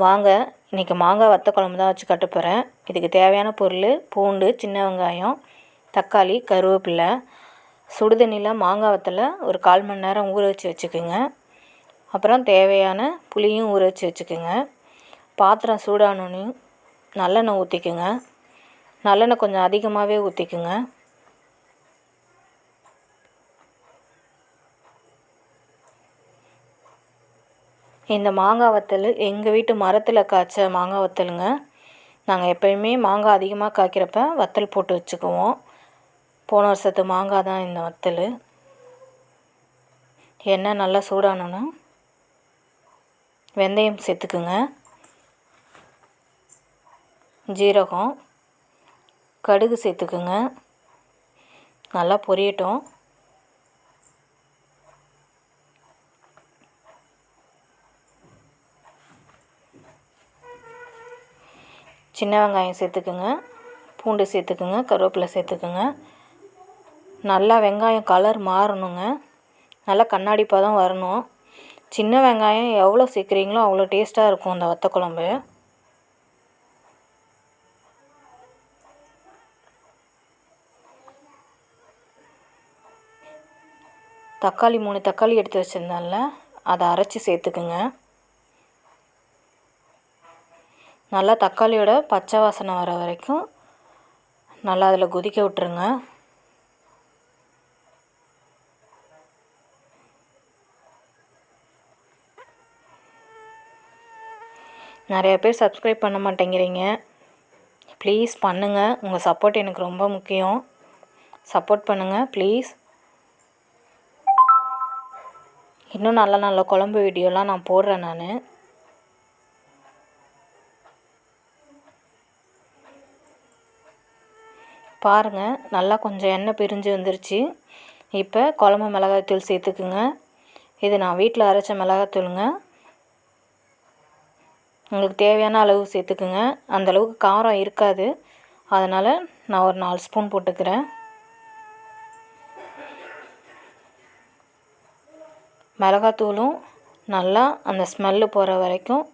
வாங்க இன்றைக்கி மாங்காய் வத்த குழம்பு தான் வச்சு கட்ட போகிறேன் இதுக்கு தேவையான பொருள் பூண்டு சின்ன வெங்காயம் தக்காளி கருவேப்பிலை சுடுதண்ணியில் மாங்காய் வத்தலை ஒரு கால் மணி நேரம் ஊற வச்சு வச்சுக்கோங்க. அப்புறம் தேவையான புளியும் ஊற வச்சு வச்சுக்கோங்க. பாத்திரம் சூடானோன்னு நல்லெண்ணெய் ஊற்றிக்குங்க நல்லெண்ணெய் கொஞ்சம் அதிகமாகவே ஊற்றிக்குங்க இந்த மாங்காய் வத்தல் எங்கள் வீட்டு மரத்தில் காய்ச்ச மாங்காய் வத்தலுங்க. நாங்கள் எப்போயுமே மாங்காய் அதிகமாக காய்க்கிறப்ப வத்தல் போட்டு வச்சுக்குவோம். போன வருஷத்து மாங்காய் தான் இந்த வத்தல். எண்ணெய் நல்லா சூடானோன்னா வெந்தயம் சேர்த்துக்குங்க. ஜீரகம் கடுகு சேர்த்துக்குங்க. நல்லா பொரியட்டும். சின்ன வெங்காயம் சேர்த்துக்குங்க. பூண்டு சேர்த்துக்குங்க கருவேப்பிலை சேர்த்துக்குங்க. நல்லா வெங்காயம் கலர் மாறணுங்க. நல்லா கண்ணாடி பதம் வரணும். சின்ன வெங்காயம் எவ்வளோ சேர்க்குறீங்களோ அவ்வளோ டேஸ்ட்டாக இருக்கும் இந்த வத்த குழம்பு. தக்காளி மூணு தக்காளி எடுத்து வச்சுருந்தேன்ல அதை அரைச்சி சேர்த்துக்குங்க. நல்லா தக்காளியோட பச்சை வாசனை வர வரைக்கும் நல்லா அதில் கொதிக்க விட்டுருங்க. நிறைய பேர் சப்ஸ்கிரைப் பண்ண மாட்டேங்கிறீங்க. ப்ளீஸ் பண்ணுங்கள் உங்கள் சப்போர்ட் எனக்கு ரொம்ப முக்கியம். சப்போர்ட் பண்ணுங்கள் ப்ளீஸ் இன்னும் நல்ல நல்ல குழம்பு வீடியோலாம் நான் போடுறேன் நான். பாருங்கள் நல்லா கொஞ்சம் எண்ணெய் பிரிஞ்சு வந்துருச்சு. இப்போ குழம்பு மிளகாய்த்தூள் சேர்த்துக்குங்க. இது நான் வீட்டில் அரைச்ச மிளகாத்தூளுங்க உங்களுக்கு தேவையான அளவு சேர்த்துக்குங்க. அந்தளவுக்கு காரம் இருக்காது. அதனால் நான் ஒரு நாலு ஸ்பூன் போட்டுக்கிறேன். மிளகாத்தூளும் நல்லா அந்த ஸ்மெல்லு போகிற வரைக்கும்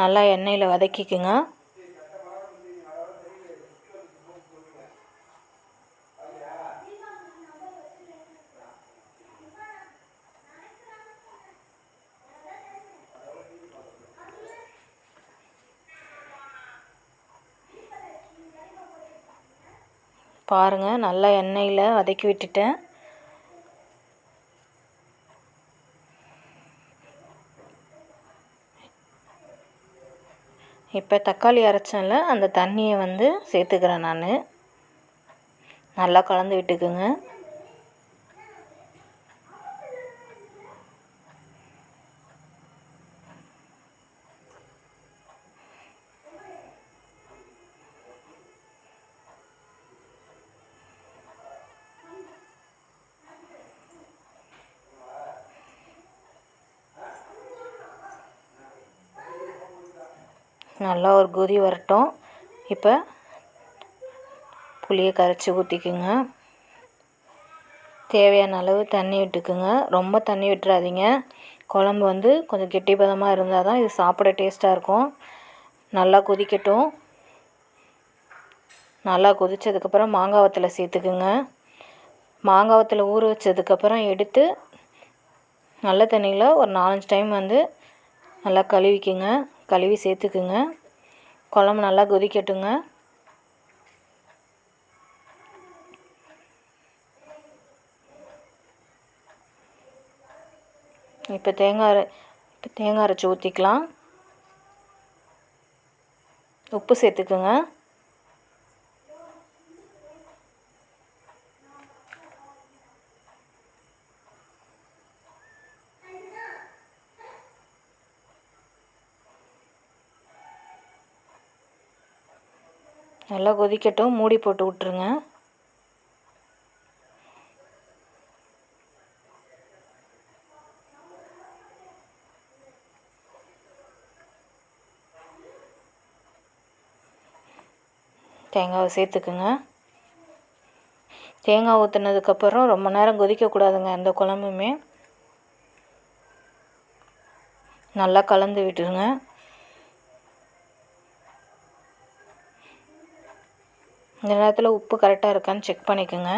நல்லா எண்ணெயில் வதக்கிக்குங்க. பாருங்கள் நல்லா எண்ணெயில் வதக்கி விட்டுட்டேன். இப்போ தக்காளி அரைச்சேன்ல அந்த தண்ணியை வந்து சேர்த்துக்கிறேன் நான். நல்லா கலந்து விட்டுக்குங்க. நல்லா ஒரு கொதி வரட்டும். இப்போ புளியை கரைச்சி ஊற்றிக்குங்க தேவையான அளவு தண்ணி விட்டுக்குங்க. ரொம்ப தண்ணி விட்டுறாதீங்க. குழம்பு வந்து கொஞ்சம் கெட்டிப்பதமாக இருந்தால் தான் இது சாப்பிட டேஸ்ட்டாக இருக்கும். நல்லா கொதிக்கட்டும். நல்லா கொதித்ததுக்கப்புறம் மாங்காய் வத்தில் சேர்த்துக்குங்க. மாங்காய் ஊற வச்சதுக்கப்புறம் எடுத்து நல்ல தண்ணியில் ஒரு நாலஞ்சு டைம் வந்து நல்லா கழுவிக்குங்க. கழுவி சேர்த்துக்குங்க. குழம்பு நல்லா கொதிக்கட்டுங்க. இப்போ தேங்காய் இப்போ தேங்காய் அரைச்சி ஊற்றிக்கலாம் உப்பு சேர்த்துக்குங்க. நல்லா கொதிக்கட்டும். மூடி போட்டு விட்ருங்க தேங்காவை சேர்த்துக்குங்க. தேங்காய் ஊற்றுனதுக்கப்புறம் ரொம்ப நேரம் கொதிக்கக்கூடாதுங்க எந்த குழம்புமே. நல்லா கலந்து விட்டுருங்க. இந்த நேரத்தில் உப்பு கரெக்டாக இருக்கான்னு செக் பண்ணிக்கோங்க.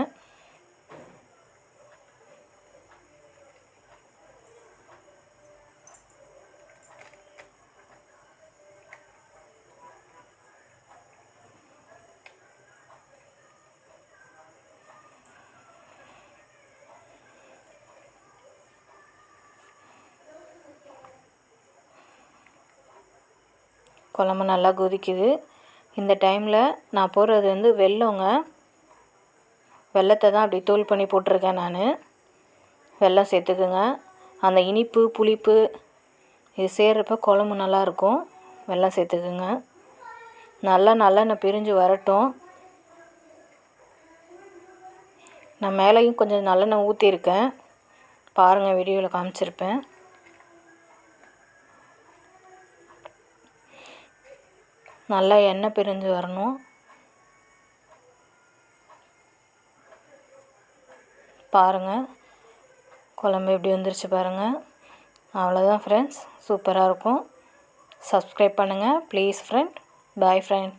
குழம்பு நல்லா கொதிக்குது. இந்த டைமில் நான் போடுறது வந்து வெல்லங்க. வெல்லத்தை தான் அப்படி தூள் பண்ணி போட்டிருக்கேன் நான். வெல்லம் சேர்த்துக்குங்க. அந்த இனிப்பு புளிப்பு இது சேர்கிறப்ப குழம்பு நல்லாயிருக்கும் வெல்லம் சேர்த்துக்குங்க. நல்லா நல்லெண்ணெய் பிரிஞ்சு வரட்டும். நான் மேலேயும் கொஞ்சம் நல்லெண்ணெய் ஊற்றிருக்கேன் பாருங்கள் வீடியோவில் காமிச்சிருப்பேன். நல்லா எண்ணெய் பிரிஞ்சு வரணும். பாருங்கள் குழம்பு எப்படி வந்துருச்சு பாருங்கள் அவ்வளோதான் ஃப்ரெண்ட்ஸ் சூப்பராக இருக்கும். சப்ஸ்கிரைப் பண்ணுங்கள் ப்ளீஸ் ஃப்ரெண்ட் பாய் ஃப்ரெண்ட்